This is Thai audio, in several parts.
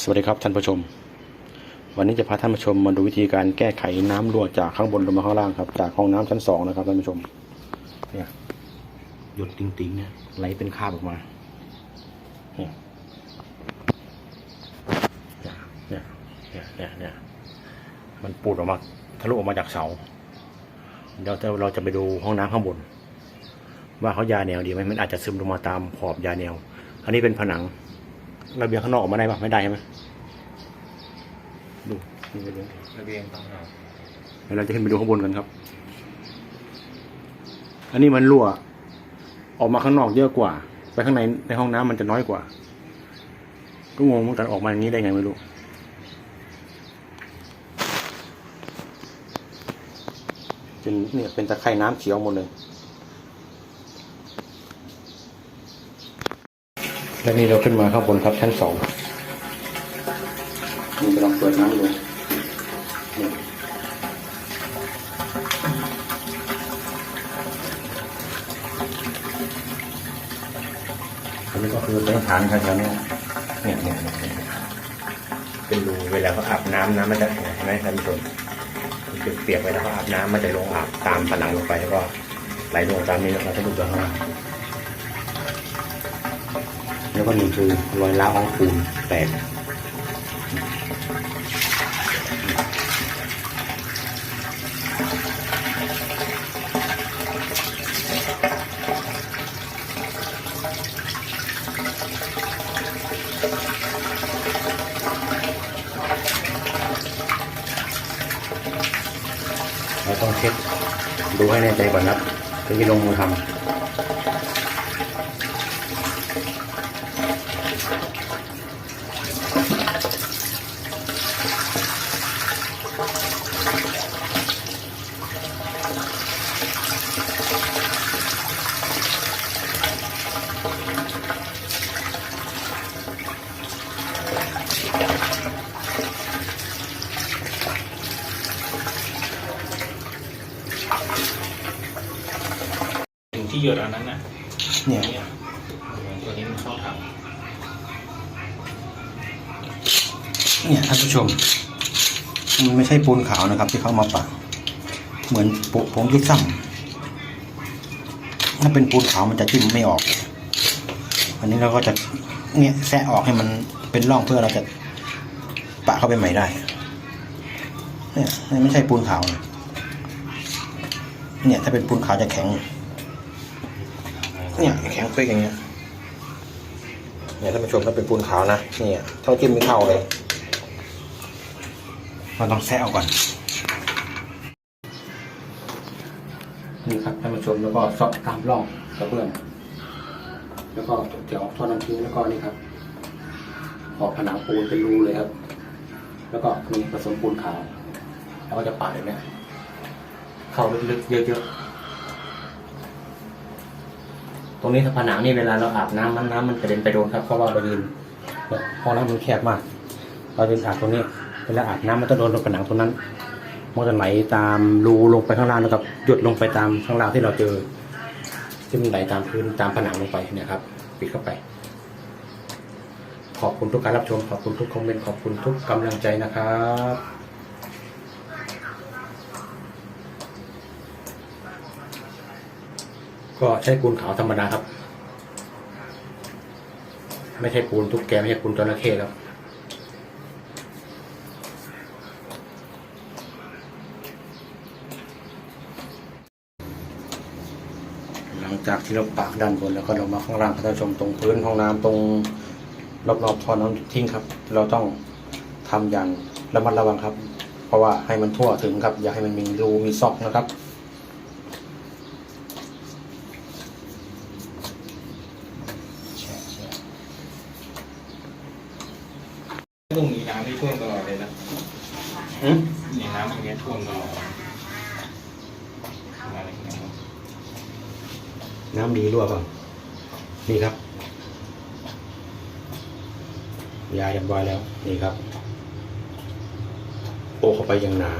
สวัสดีครับท่านผู้ชม วันนี้จะพาท่านผู้ชมมาดูวิธีการแก้ไขน้ำรั่วจากข้างบนลงมาข้างล่างครับ จากห้องน้ำชั้นสองนะครับท่านผู้ชม เนี่ยหยดติงๆเนี่ยไหลเป็นคราบออกมาเนี่ยเนี่ยเนี่ยเนี่ยเนี่ยมันปูดออกมาทะลุออกมาจากเสาเดี๋ยวเราจะไปดูห้องน้ำข้างบน ว่าเขายาแนวดีไหมมันอาจจะซึมลงมาตามขอบยาแนว อันนี้เป็นผนัง ระเบียงข้างนอกออกมาได้ปะไม่ได้ใช่ไหมดูนี่ระเบียงระเบียงต่างหากเดี๋ยวเราจะขึ้นไปดูข้างบนกันครับ อันนี้มันรั่ว ออกมาข้างนอกเยอะกว่า ไปข้างในในห้องน้ำมันจะน้อยกว่า ก็งงเหมือนกันออกมาอย่างนี้ได้ไงไม่รู้เป็นเนี่ยเป็นตะไคร่น้ำเขียวหมดเลย และนี่เราขึ้นมาข้างบนครับชั้นสองนี่ไปลองเปิดน้ำดูนี่อันนี้ก็คือเป็นฐานครับแถวเนี้ยเนี่ยเนี่ยเนี่ยเนี่ยเป็นรูเวลาเขาอาบน้ำน้ำมันจะเห็นไหมท่านผู้ชมมันจะเปียกไปแล้วเขาอาบน้ำมันจะลงอาบตามผนังลงไปแล้วก็ไหลลงตามนี้แล้วก็ทะลุไปข้างล่าง แล้วก็หนี่งคือรอยร้าวของปูนแตกเราต้องเช็คดูให้แน่ใจก่อนนะถึงจะลงมือทำ ที่หยดอันนั้นน่ะเนี่ยเนี่ยตัวนี้มันเข้าถังเนี่ยท่านผู้ชม มันไม่ใช่ปูนขาวนะครับ ที่เขามาปะเหมือนปุผงยิบซ้ำถ้าเป็นปูนขาวมันจะจิ้มไม่ออก อันนี้เราก็จะเนี่ยแซะออกให้มันเป็นร่องเพื่อเราจะปะเข้าไปใหม่ได้ เนี่ยนี่ไม่ใช่ปูนขาวนะเนี่ย ถ้าเป็นปูนขาวจะแข็ง เนี่ยแข็งเฟ้กอย่างเงี้ยเนี่ยท่านผู้ชมถ้าเป็นปูนขาวนะเนี่ยเท่าจิ้มไม่เข้าเลยเราต้องแซะเอาก่อน นี่ครับท่านผู้ชมแล้วก็ซอกตามร่องกระเบื้องแล้วก็เดี๋ยวท่อน้ำทิ้งแล้วก็นี่ครับขอบผนังปูนเป็นรูเลยครับ แล้วก็มีผสมปูนขาว แล้วก็จะปาดแบบเนี้ยเข้าลึกๆเยอะๆ ต รงนี้ถ้าผนังนี่เวลาเราอาบน้ำมันน้ำมันกระเด็นไปโดนครับเพราะว่าเรายืนเนี่ยห้องน้ำมันแคบมาก เรายืนอาบตรงนี้เวลาอาบน้ำมันจะโดนตรงผนังตรงนั้นมันจะไหลตามรูลงไปข้างล่างแล้วกับหยดลงไปตามข้างล่างที่เราเจอที่มันไหลตามพื้นตามผนังลงไปเนี่ยครับ ปิดเข้าไป ขอบคุณทุกการรับชม ขอบคุณทุกคอมเมนต์ขอบคุณทุกกำลังใจนะครับ ก็ใช้ปูนขาวธรรมดาครับ ไม่ใช่ปูนทุกแกไม่ใช่ปูนจระเข้ครับหลังจากที่เราปากด้านบนแล้วก็เรามาข้างล่างท่านผู้ชมตรงพื้นห้องน้ำตรงรอบๆท่อน้ำทิ้งครับ เราต้องทำอย่างระมัดระวังครับ เพราะว่าให้มันทั่วถึงครับ อย่าให้มันมีรูมีซอกนะครับ รงนี้น้ำไม่ท่วมตลอดเลยนะอืมนี่น้ำอย่างเงี้ยท่วมตลอดอะไรอย่างเงี้ยน้ำดีรั่วเปล่านี่ครับ ยาเรียบร้อยแล้ว นี่ครับโปะเข้าไปอย่างหนา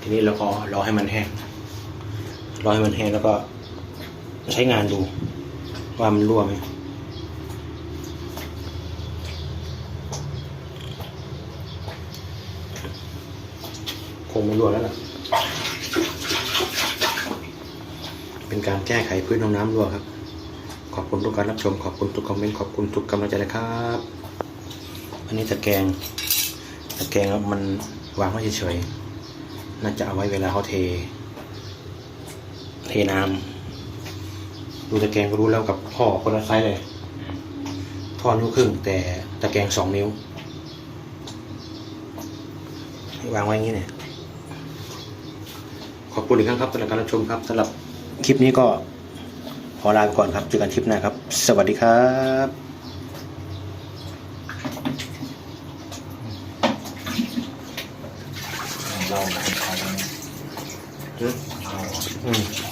ทีนี้เราก็รอให้มันแห้ง รอให้มันแห้งแล้วก็ใช้งานดู ว่ามันรั่วไหมคงไม่รั่วแล้วล่ะ เป็นการแก้ไขพื้นห้องน้ำรั่วครับ ขอบคุณทุกการรับชม ขอบคุณทุกคอมเมนต์ ขอบคุณทุกกำลังใจนะครับ อันนี้ตะแกรงตะแกรงครับมันวางไว้เฉยๆ น่าจะเอาไว้เวลาเขาเท เทน้ำ ดูตะแกรงก็รู้แล้วกับท่อคนละไซส์เลย ท่อนิ้วครึ่ง แต่ตะแกรงสองนิ้ว วางไว้อย่างนี้เนี่ย ขอบคุณอีกครั้งครับสำหรับการรับชมครับสำหรับคลิปนี้ก็ขอลาไปก่อนครับเจอกันคลิปหน้าครับ สวัสดีครับเราเอาไว้อืม